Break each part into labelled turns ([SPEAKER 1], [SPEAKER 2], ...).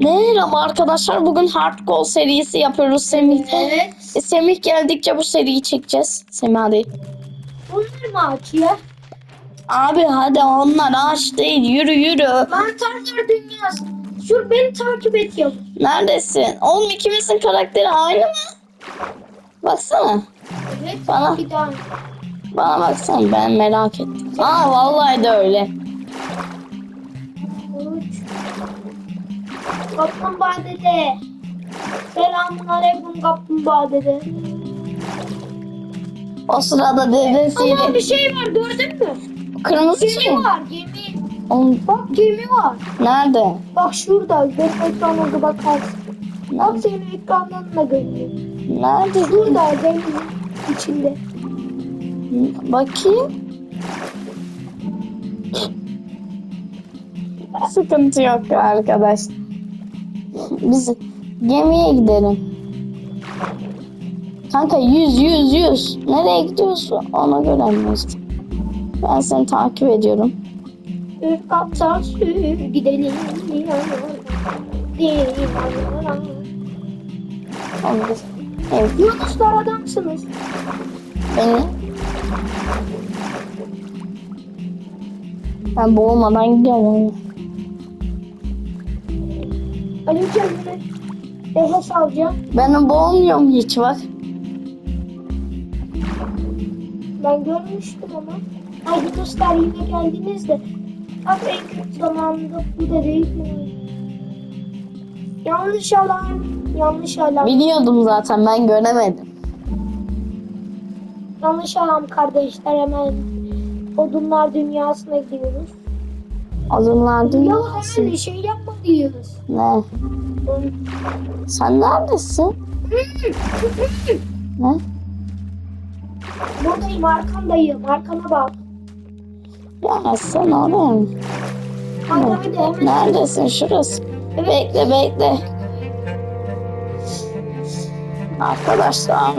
[SPEAKER 1] Merhaba arkadaşlar. Bugün Hardcore serisi yapıyoruz Semih.
[SPEAKER 2] Evet.
[SPEAKER 1] E, Semih geldikçe bu seriyi çekeceğiz. Semih hadi.
[SPEAKER 2] Bunlar mı ya?
[SPEAKER 1] Abi hadi onlar ağaç değil. Yürü yürü.
[SPEAKER 2] Mantarlar dünyası. Şur beni takip et yavrum.
[SPEAKER 1] Neredesin? Oğlum ikimizin karakteri aynı mı? Baksana.
[SPEAKER 2] Evet.
[SPEAKER 1] Bana.
[SPEAKER 2] Bir daha.
[SPEAKER 1] Bana baksana ben merak ettim. Aa vallahi de öyle.
[SPEAKER 2] Kaplumbağa dede. Selamun aleyküm kaplumbağa dede.
[SPEAKER 1] O sırada
[SPEAKER 2] Ama
[SPEAKER 1] dedesiyle
[SPEAKER 2] bir şey var gördün mü?
[SPEAKER 1] kırmızı şey.
[SPEAKER 2] Gemi var gemi.
[SPEAKER 1] Oğlum,
[SPEAKER 2] Bak gemi var.
[SPEAKER 1] nerede?
[SPEAKER 2] Bak şurada. Benim ekranımda bakarsın. Bak senin ekrandan da görünüyor.
[SPEAKER 1] Nerede?
[SPEAKER 2] Şurada denizin içinde.
[SPEAKER 1] Bakayım. Sıkıntı yok arkadaş. Biz gemiye gidelim. Kanka yüz yüz yüz. Nereye gidiyorsun? Ona göre. Ben seni takip ediyorum.
[SPEAKER 2] Üf gidelim.
[SPEAKER 1] Onu- Evet,
[SPEAKER 2] Yunuslar adamsınız.
[SPEAKER 1] beni. Ben boğulmadan gidiyorum.
[SPEAKER 2] Kendine nefes alacağım.
[SPEAKER 1] Ben boğulmuyorum hiç bak.
[SPEAKER 2] Ben görmüştüm ama. Ay Yunuslar yine geldiniz de. Bak en kötü zamanında bu da değil mi? Yanlış alarm. Yanlış alarm.
[SPEAKER 1] Biliyordum zaten ben göremedim.
[SPEAKER 2] Yanlış alarm kardeşler hemen. Odunlar dünyasına gidiyoruz.
[SPEAKER 1] Adımlar
[SPEAKER 2] Ya
[SPEAKER 1] dünyası.
[SPEAKER 2] hemen şey yapma diyoruz.
[SPEAKER 1] Ne? Sen neredesin? Ne?
[SPEAKER 2] Buradayım arkandayım. Arkana bak.
[SPEAKER 1] Ya sen
[SPEAKER 2] hemen.
[SPEAKER 1] Neredesin? Şurası.
[SPEAKER 2] Evet.
[SPEAKER 1] Bekle bekle. Arkadaşlar.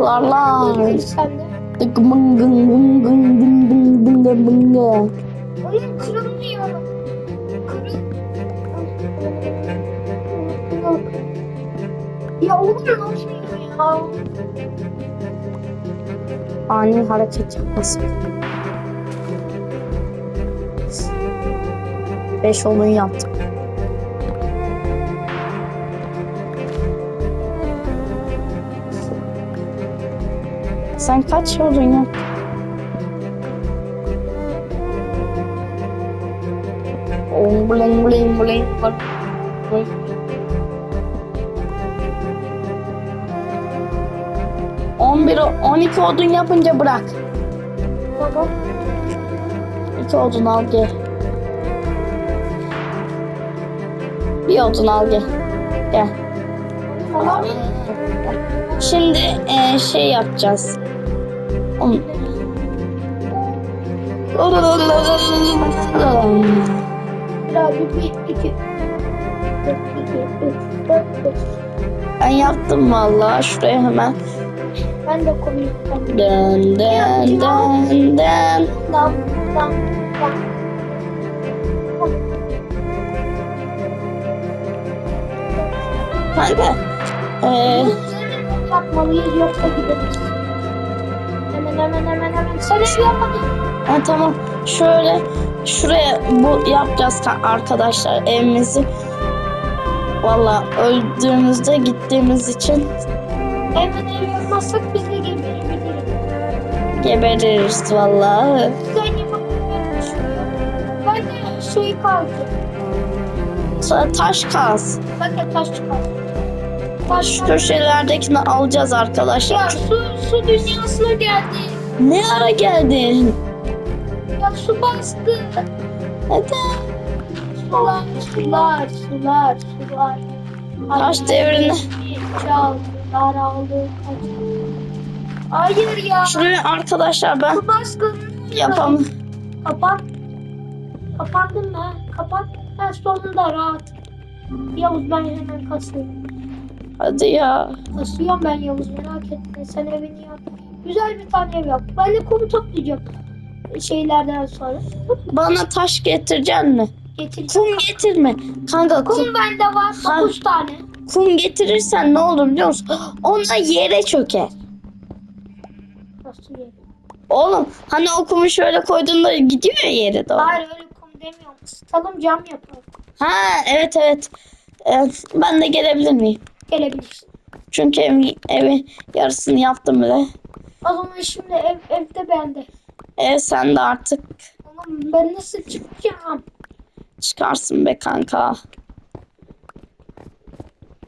[SPEAKER 1] Lar lar.
[SPEAKER 2] Sen de.
[SPEAKER 1] Gıng gıng gıng gıng gıng gıng gıng gıng gıng.
[SPEAKER 2] Oyun kırılmıyor. Ya olmuyor lan şey ya.
[SPEAKER 1] Ani hareket yapması. 5 olmayı yaptım. Sen kaç yıl ya? Bling bling bling bling. 11, 12 odun yapınca bırak.
[SPEAKER 2] Tamam.
[SPEAKER 1] 2 odun al gel. Bir odun al gel. Gel.
[SPEAKER 2] Tamam.
[SPEAKER 1] Şimdi e, şey yapacağız.
[SPEAKER 2] On...
[SPEAKER 1] Ben yaptım vallahi şuraya hemen
[SPEAKER 2] ben de de.
[SPEAKER 1] Dön dön dön dön.
[SPEAKER 2] Dam, dam, dam.
[SPEAKER 1] Kanka. Eee
[SPEAKER 2] Yapmalıyız yoksa gideriz. Hemen hemen hemen hemen. Sen ev yapmadın.
[SPEAKER 1] Ha, tamam. Şöyle şuraya bu yapacağız ka- arkadaşlar evimizi. Valla öldüğümüzde gittiğimiz için
[SPEAKER 2] Ev yapmazsak biz de geberebiliriz.
[SPEAKER 1] gebeririz valla.
[SPEAKER 2] Sen yapabiliyormuş. Ben de şey kaldı.
[SPEAKER 1] Sonra taş kaz.
[SPEAKER 2] De taş kaldı. Taş
[SPEAKER 1] Şu köşelerdekini alacağız
[SPEAKER 2] Ya
[SPEAKER 1] arkadaşlar.
[SPEAKER 2] su, su dünyasına geldi.
[SPEAKER 1] Ne ara geldin?
[SPEAKER 2] Ya su bastı.
[SPEAKER 1] Neden?
[SPEAKER 2] Sular, sular, sular, sular.
[SPEAKER 1] Taş devrine.
[SPEAKER 2] Çaldılar aldı. Hayır ya.
[SPEAKER 1] Şuraya arkadaşlar ben
[SPEAKER 2] Su baskın.
[SPEAKER 1] yapam.
[SPEAKER 2] Kapat. Kapandın mı? Kapat. Ha sonunda rahat. Yavuz ben hemen kasıyorum.
[SPEAKER 1] Hadi ya.
[SPEAKER 2] Kasıyorum ben Yavuz merak etme. Sen evini yap. Güzel bir tane ev yap. Ben de kum toplayacağım. Şeylerden sonra.
[SPEAKER 1] Bana taş getireceksin mi?
[SPEAKER 2] Getireceğim.
[SPEAKER 1] Kum getirme. Kanka kum,
[SPEAKER 2] Kum bende var.
[SPEAKER 1] Ha.
[SPEAKER 2] 9 tane.
[SPEAKER 1] Kum getirirsen ne olur biliyor musun? Onlar yere çöker.
[SPEAKER 2] Nasıl?
[SPEAKER 1] Oğlum hani o kumu şöyle koyduğunda gidiyor ya yere doğru.
[SPEAKER 2] Hayır öyle kum demiyorum. Isıtalım cam yapalım.
[SPEAKER 1] Ha evet evet. Evet, ben de gelebilir miyim?
[SPEAKER 2] Gelebilirsin.
[SPEAKER 1] Çünkü ev, evi yarısını yaptım bile.
[SPEAKER 2] O zaman şimdi ev, evde bende.
[SPEAKER 1] Ev sende artık
[SPEAKER 2] Oğlum ben nasıl çıkacağım?
[SPEAKER 1] çıkarsın be kanka.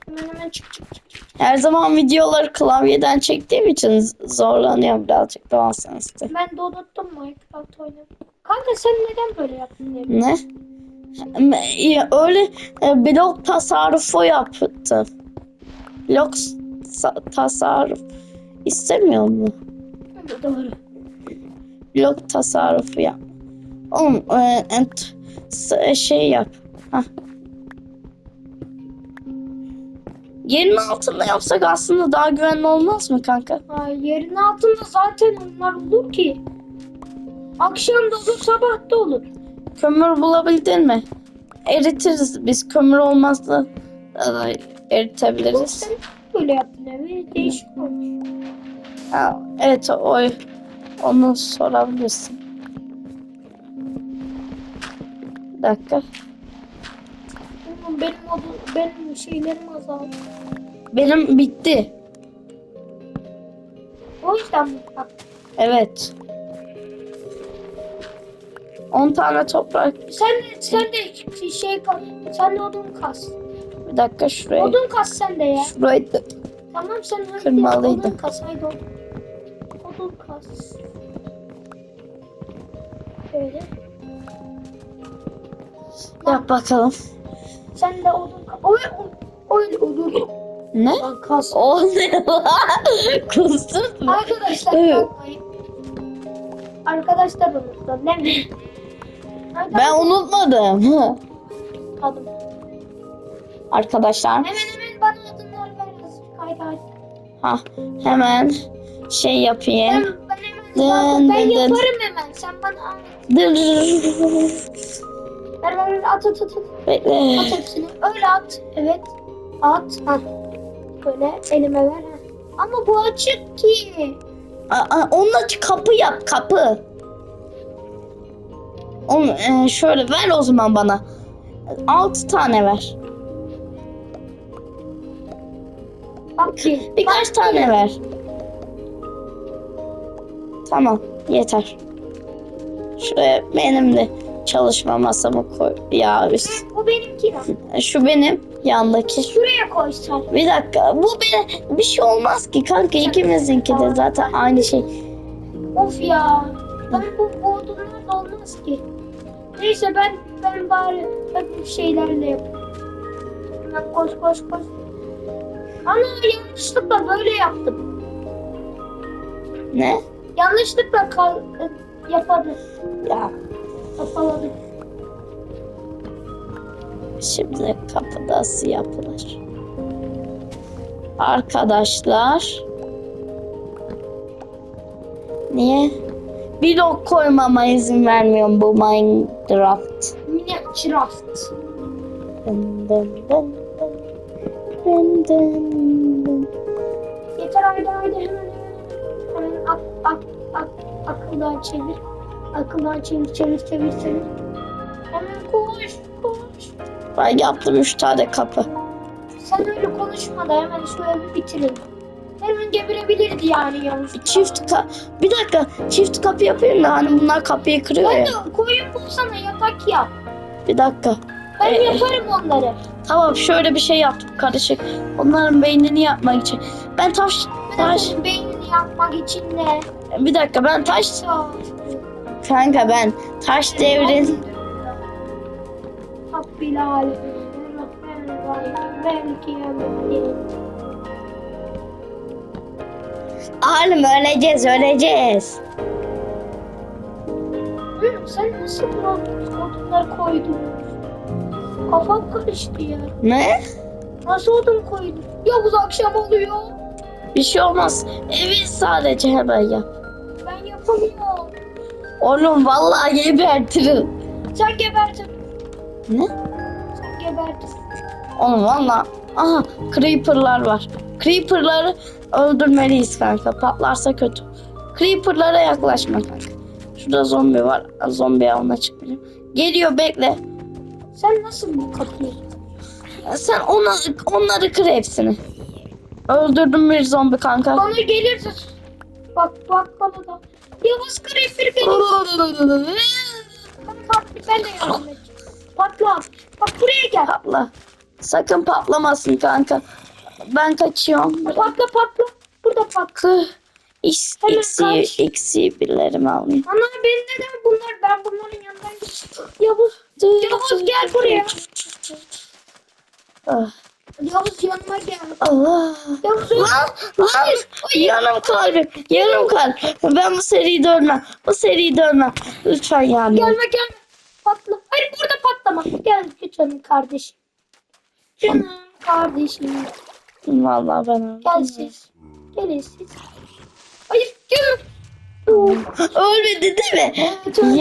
[SPEAKER 2] Hemen hemen çık çık çık. çık.
[SPEAKER 1] Her zaman videoları klavyeden çektiğim için zorlanıyorum birazcık daha sensitif.
[SPEAKER 2] Ben de unuttum Minecraft oynamayı. Kanka sen neden böyle yaptın diye.
[SPEAKER 1] Ne? Öyle e, blok tasarrufu yaptı. Blok sa- tasarruf istemiyor mu?
[SPEAKER 2] Doğru.
[SPEAKER 1] Blok tasarrufu yap. Oğlum e, e, şey yap. Hah. Yerin altında yapsak aslında daha güvenli olmaz mı kanka?
[SPEAKER 2] Ha, yerin altında zaten onlar olur ki. Akşam da olur sabah da olur.
[SPEAKER 1] Kömür bulabildin mi? Eritiriz biz. Kömür olmazsa e, eritebiliriz.
[SPEAKER 2] Böyle yaptın evi değişik olmuş.
[SPEAKER 1] Ha, evet o onu sorabilirsin. Bir dakika.
[SPEAKER 2] Benim odun, benim şeylerim azaldı.
[SPEAKER 1] Benim bitti.
[SPEAKER 2] O yüzden mi?
[SPEAKER 1] Evet. 10 tane toprak.
[SPEAKER 2] sen sen de şey. Sen de odun kas.
[SPEAKER 1] Bir dakika şuraya.
[SPEAKER 2] Odun kas sen de ya.
[SPEAKER 1] Şurayı da-
[SPEAKER 2] Tamam sen hadi
[SPEAKER 1] Kırmalıydı.
[SPEAKER 2] odun kas haydi odun. Odun kas. Böyle.
[SPEAKER 1] Yap bakalım.
[SPEAKER 2] Sen de odun kas. Oy oy odun.
[SPEAKER 1] Ne?
[SPEAKER 2] Lan kas.
[SPEAKER 1] O ne lan? Kustun mu?
[SPEAKER 2] Arkadaşlar
[SPEAKER 1] Evet.
[SPEAKER 2] yapmayın. Arkadaşlar unuttum. Ne mi?
[SPEAKER 1] Ben unutmadım.
[SPEAKER 2] Adım.
[SPEAKER 1] Arkadaşlar.
[SPEAKER 2] Hemen hemen bana odunlar ver. Haydi haydi.
[SPEAKER 1] Ha, hemen şey
[SPEAKER 2] Ben,
[SPEAKER 1] yapayım.
[SPEAKER 2] ben hemen
[SPEAKER 1] Dın
[SPEAKER 2] ben
[SPEAKER 1] dın dın.
[SPEAKER 2] yaparım hemen. Sen bana anlat. Ver ver ver at at at. at.
[SPEAKER 1] Bekle.
[SPEAKER 2] At hepsini. Öyle at. Evet. At. Ha. Böyle elime ver. Ama bu açık ki.
[SPEAKER 1] Aa, onunla kapı yap kapı. Onu e, şöyle ver o zaman bana. Altı tane ver.
[SPEAKER 2] Bak ki.
[SPEAKER 1] Birkaç tane ver. Tamam yeter. Şuraya benim de çalışma masamı koy. Ya üst.
[SPEAKER 2] Bu benimki.
[SPEAKER 1] Şu benim yandaki.
[SPEAKER 2] Şuraya koy sen.
[SPEAKER 1] Bir dakika bu bir, bir şey olmaz ki kanka ikimizinki de zaten aynı şey.
[SPEAKER 2] Of ya. Ben bu, odunlarla olmaz ki. Neyse ben ben bari hep şeylerle yapayım. Hemen koş koş koş. Ana yanlışlıkla böyle yaptım.
[SPEAKER 1] Ne?
[SPEAKER 2] Yanlışlıkla kal e, yapadım.
[SPEAKER 1] Ya
[SPEAKER 2] Kafaladım.
[SPEAKER 1] Şimdi kapıda nasıl yapılır? Arkadaşlar. Niye? Blok koymama izin vermiyorum bu Minecraft.
[SPEAKER 2] Minecraft.
[SPEAKER 1] Dın dın dın. Dın dın dın.
[SPEAKER 2] Yeter haydi haydi hemen hemen. Hemen ak, ak, ak, akıldan çevir. Akıldan çevir çevir çevir çevir. Hemen koş koş.
[SPEAKER 1] Ben yaptım üç tane kapı.
[SPEAKER 2] Sen öyle konuşma da hemen şu evi bitirelim. Hemen geberebilirdi yani yalnız.
[SPEAKER 1] Çift ka bir dakika çift kapı yapayım da hani bunlar kapıyı kırıyor
[SPEAKER 2] Ben
[SPEAKER 1] ya.
[SPEAKER 2] de koyun bulsana yatak yap.
[SPEAKER 1] Bir dakika.
[SPEAKER 2] Ben
[SPEAKER 1] Ee,
[SPEAKER 2] yaparım onları.
[SPEAKER 1] Tamam şöyle bir şey yaptım karışık. Onların beynini yapmak için. Ben taş
[SPEAKER 2] Ben
[SPEAKER 1] taş
[SPEAKER 2] beynini yapmak için de.
[SPEAKER 1] bir dakika ben taş
[SPEAKER 2] ol.
[SPEAKER 1] Kanka ben taş devrin. Halim öleceğiz öleceğiz.
[SPEAKER 2] Hı, sen nasıl bu odunları koydun? Kafam karıştı ya.
[SPEAKER 1] Ne?
[SPEAKER 2] Nasıl odun koydun? Yavuz akşam oluyor.
[SPEAKER 1] Bir şey olmaz. Evi sadece hemen yap.
[SPEAKER 2] Ben yapamıyorum.
[SPEAKER 1] Oğlum vallahi gebertirim.
[SPEAKER 2] Sen gebertin.
[SPEAKER 1] Ne?
[SPEAKER 2] Sen geberdin.
[SPEAKER 1] Oğlum valla. Aha creeperlar var. Creeperları öldürmeliyiz kanka. Patlarsa kötü. Creeperlara yaklaşma kanka. Şurada zombi var. Zombi avına çıkmayacağım. Geliyor bekle.
[SPEAKER 2] Sen nasıl bu kapıyı?
[SPEAKER 1] Sen ona, onları kır hepsini. Öldürdüm bir zombi kanka.
[SPEAKER 2] Bana gelirse bak bak bana da. Yavuz Creeper benim. Bak ben de yardım edeceğim. Patla. Bak buraya gel.
[SPEAKER 1] Patla. Sakın patlamasın kanka. Ben kaçıyorum.
[SPEAKER 2] Patla patla. Burada patla.
[SPEAKER 1] X,
[SPEAKER 2] Hemen
[SPEAKER 1] X'i,
[SPEAKER 2] kaç.
[SPEAKER 1] X'i birilerimi alayım.
[SPEAKER 2] Ana benim neden bunlar? Ben bunların yanından. Yavuz. Yavuz gel buraya.
[SPEAKER 1] Ah,
[SPEAKER 2] Yavuz yanıma gel.
[SPEAKER 1] Allah.
[SPEAKER 2] Yavuz
[SPEAKER 1] lan, yanım kalbim, yanım kalp. Ben bu seriyi dönmem, bu seriyi dönmem. Lütfen yani.
[SPEAKER 2] gelme gelme. Patla. Hayır burada patlama. Gel canım kardeşim. Canım kardeşim.
[SPEAKER 1] Vallahi ben
[SPEAKER 2] Gel siz. Gelin siz. Hayır gelin.
[SPEAKER 1] Ölmedi değil mi?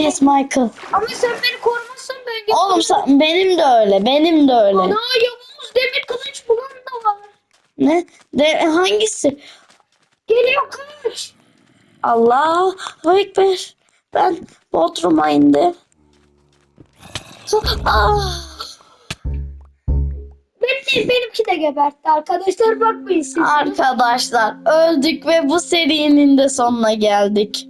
[SPEAKER 1] Yes Michael.
[SPEAKER 2] Ama sen beni korumazsan ben gel.
[SPEAKER 1] Oğlum sen, benim de öyle, benim de öyle.
[SPEAKER 2] Ana Yavuz demir kılıç bulan da var.
[SPEAKER 1] Ne? De, hangisi?
[SPEAKER 2] Geliyor kaç.
[SPEAKER 1] Allah Ekber. Ben Bodrum'a indim. Ah.
[SPEAKER 2] Benim, benimki de gebertti arkadaşlar bakmayın siz.
[SPEAKER 1] Arkadaşlar öldük ve bu serinin de sonuna geldik.